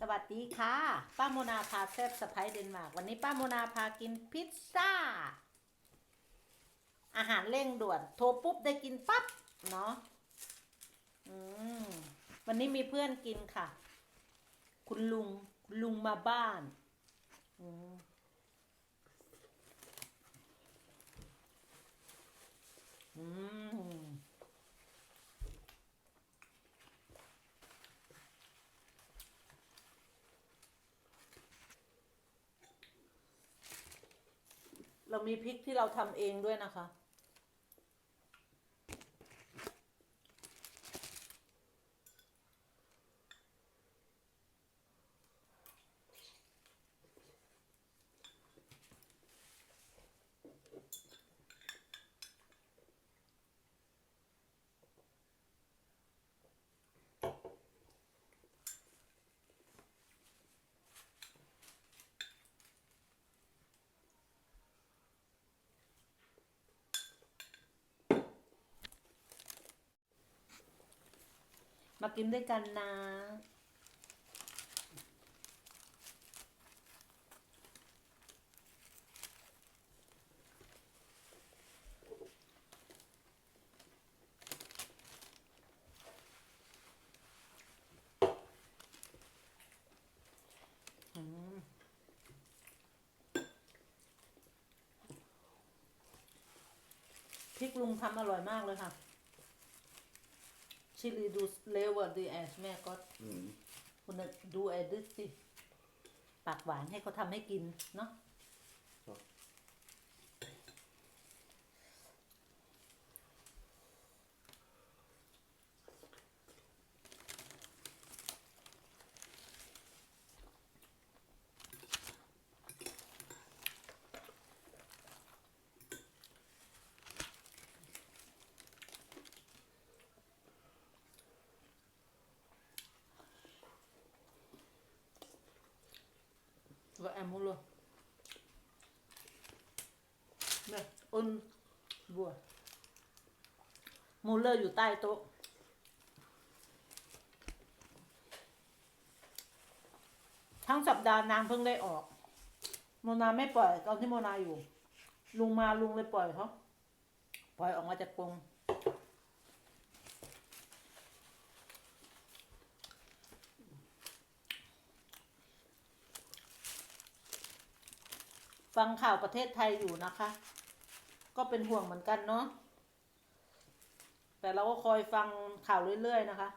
สวัสดีค่ะ ป้าโมนาพาแซบสไปเดนมาร์กวันนี้ป้าโมนาพากินพิซซ่า อาหารเร่งด่วน โทรปุ๊บได้กินปั๊บ เนาะอืมวันนี้มีเพื่อนกินค่ะ คุณลุงคุณลุงมาบ้านอืมอืม เรา มีพริกที่เราทำเองด้วยนะคะ มากินด้วยกันนะอืมพริกลุงทำอร่อยมากเลยค่ะ ชิลีดูเลเวอร์ดีแอสแม่ก็ Mm. คุณน่ะดูไอ้ดิสิ ปากหวานให้เขาทำให้กินเนาะ ว่าแอมมูลเนี่ยอุนบัวมูลเลออยู่ใต้โต๊ะทั้งสัปดาห์นางเพิ่งได้ออก โมนาไม่ปล่อยตอนที่โมนาอยู่ ลุงมาลุงเลยปล่อยเขาปล่อยออกมาจากกรง ฟังข่าวประเทศไทยอยู่นะคะ ก็เป็นห่วงเหมือนกันเนาะแต่เราก็คอยฟังข่าวเรื่อยๆนะคะ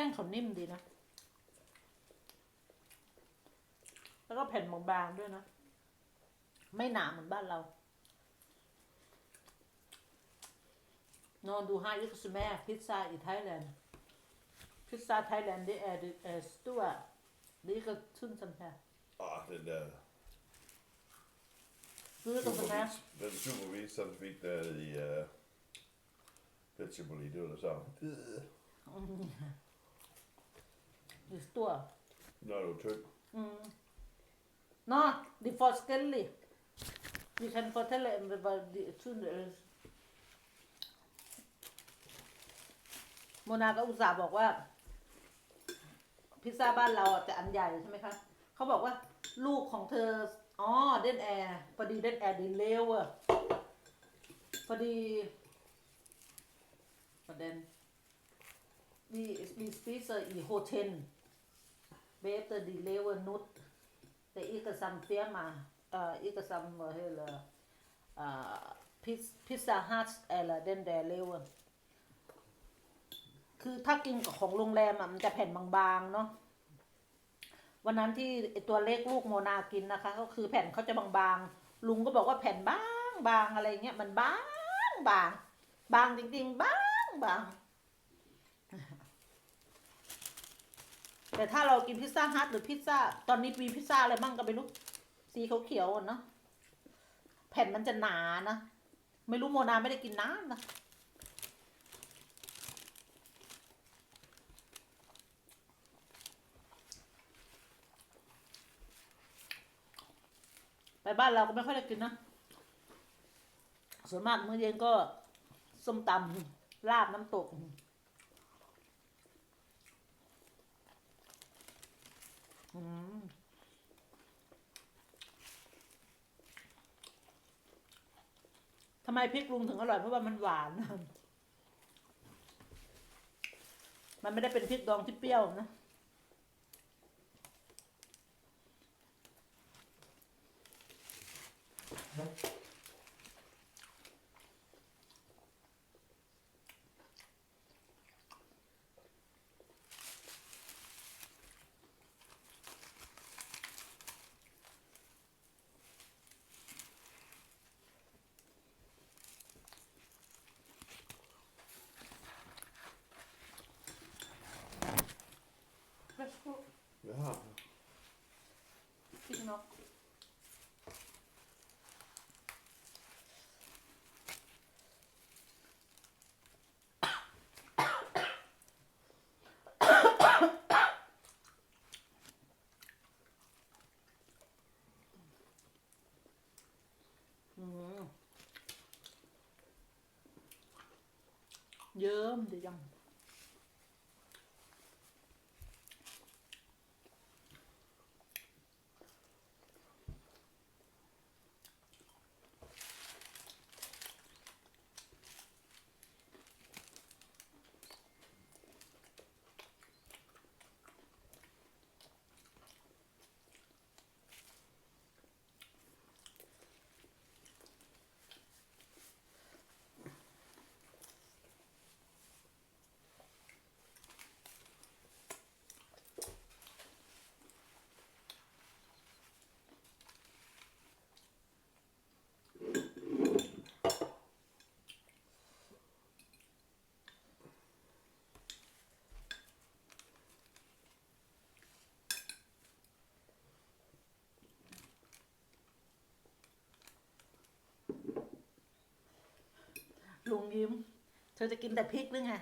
ป้งเขานิ่มดีนะ แล้วก็แผ่นบางๆด้วยนะ ไม่หนาเหมือนบ้านเรา Når du har ikke smag pizza i Thailand. Pizza i Thailand, det er det er stor. Det er ikke tynd som her. Ah, den der Du ved ikke, som her. supervis, den supervis, som fik der i uh, Petsyboli, det var det samme. Det er stor. Når du er tynd. Mm. Nå, de er forskellige. Vi kan fortælle, om det var de tynde eller โมนาก็อุตส่าห์บอกว่า พิซซ่าบ้านเราอะจะอันใหญ่ใช่ไหมคะ เขาบอกว่า ลูกของเธอ อ๋อ เดนแอร์พอดีเดนแอร์ดีเลวอะพอดีประเด็น vi vi spiser i hotel bagefter de lever nut det er ikke samme firma uh, ikke samme hvad hedder uh, Pizza- Hut eller den der lever คือถ้ากินกับของโรงแรมอะมันจะแผ่นบางๆเนาะ วันนั้นที่ตัวเล็กลูกโมนากินนะคะ ก็คือแผ่นเขาจะบางๆ ลุงก็บอกว่าแผ่นบางบางอะไรเงี้ยมันบางบางบางจริงๆบางบาง แต่ถ้าเรากินพิซซ่าฮัทหรือพิซซ่า ตอนนี้มีพิซซ่าอะไรบ้างก็ไม่รู้สีเขียวๆเนาะแผ่นมันจะหนานะ ไม่รู้โมนาไม่ได้กินน้ำนะไปบ้านเราก็ไม่ค่อยได้กินนะ ส่วนมากมื้อเย็นก็ส้มตำลาบน้ำตก อืมทำไมพริกลุงถึงอร่อยเพราะว่ามันหวาน มันไม่ได้เป็นพริกดองที่เปรี้ยวนะ Ja. Fick noch. Mm. เยิ้ ลุงยิ้ม เธอจะกินแต่พริกหรือไง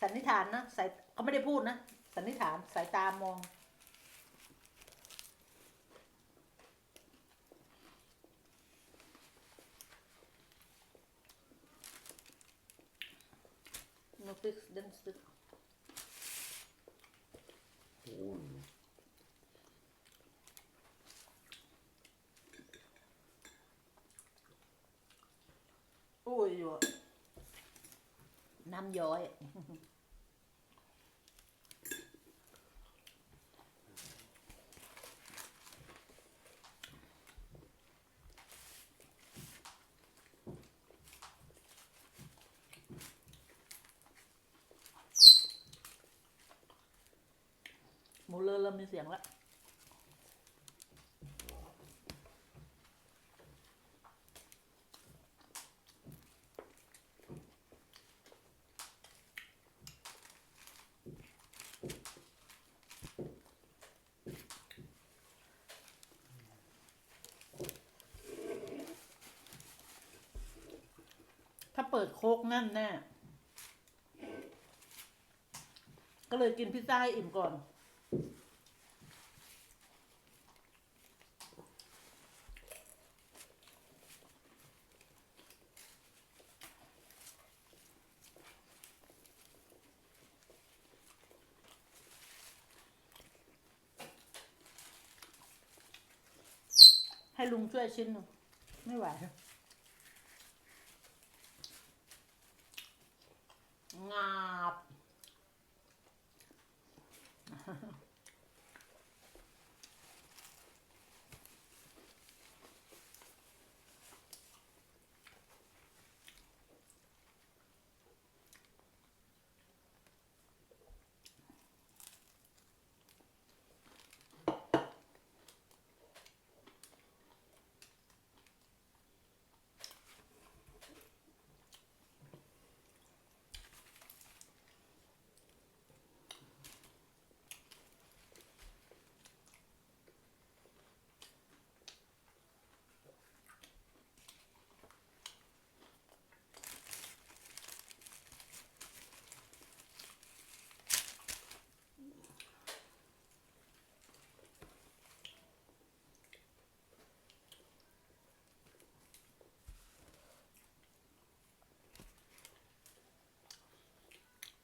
สันนิษฐานนะสายเขาไม่ได้พูดนะ สันนิษฐานสายตามอง No fix den styck. Oh. โอ้ยอยู่อะน้ำย้อย หมูเลอเริ่มมีเสียงแล้ว ดโคกนั่นแน่ ก็เลยกินพิซซ่าให้อิ่มก่อน ให้ลุงช่วยชิ้นหนึ่งไม่ไหว งาบ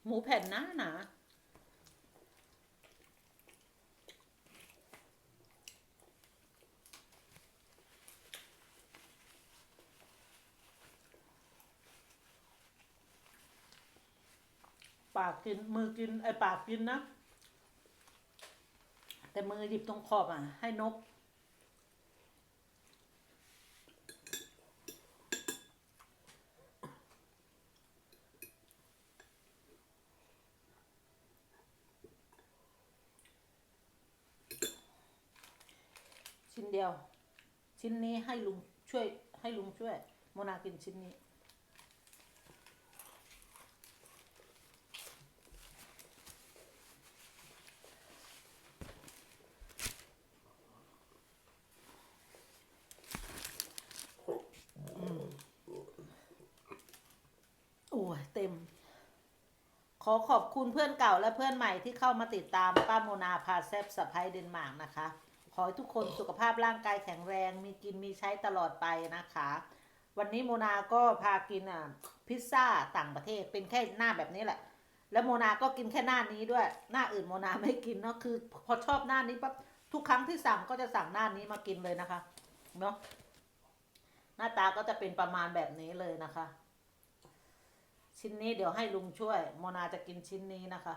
อ มูแผ่นหนาหนาปากกินมือกินไอปากกินนะ แต่มือหยิบตรงขอบอะ ให้นก ชิ้นเดียว ชิ้นนี้ให้ลุงช่วย ให้ลุงช่วยโมนากินชิ้นนี้ โอ้ยเต็ม ขอขอบคุณเพื่อนเก่าและเพื่อนใหม่ที่เข้ามาติดตามป้าโมนาพาแซบสะพายเดนมาร์กนะคะ ขอให้ทุกคนสุขภาพร่างกายแข็งแรง มีกินมีใช้ตลอดไปนะคะ วันนี้โมนาก็พากินอะพิซซ่าต่างประเทศเป็นแค่หน้าแบบนี้แหละ แล้วโมนาก็กินแค่หน้านี้ด้วย หน้าอื่นโมนาไม่กินเนาะคือ พอชอบหน้านี้ปั๊บทุกครั้งที่สั่งก็จะสั่งหน้านี้มากินเลยนะคะเนาะหน้าตาก็จะเป็นประมาณแบบนี้เลยนะคะ ชิ้นนี้เดี๋ยวให้ลุงช่วย โมนาจะกินชิ้นนี้นะคะ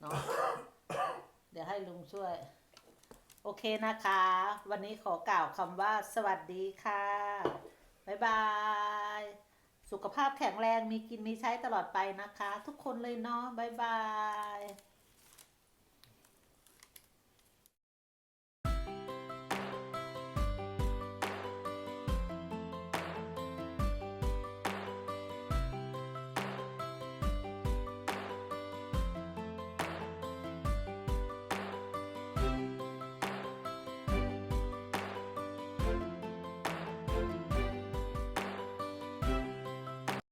เนาะ เดี๋ยวให้ลุงช่วย โอเคนะคะ วันนี้ขอกล่าวคำว่าสวัสดีค่ะ บ๊ายบาย สุขภาพแข็งแรงมีกินมีใช้ตลอดไปนะคะ ทุกคนเลยเนาะบ๊ายบาย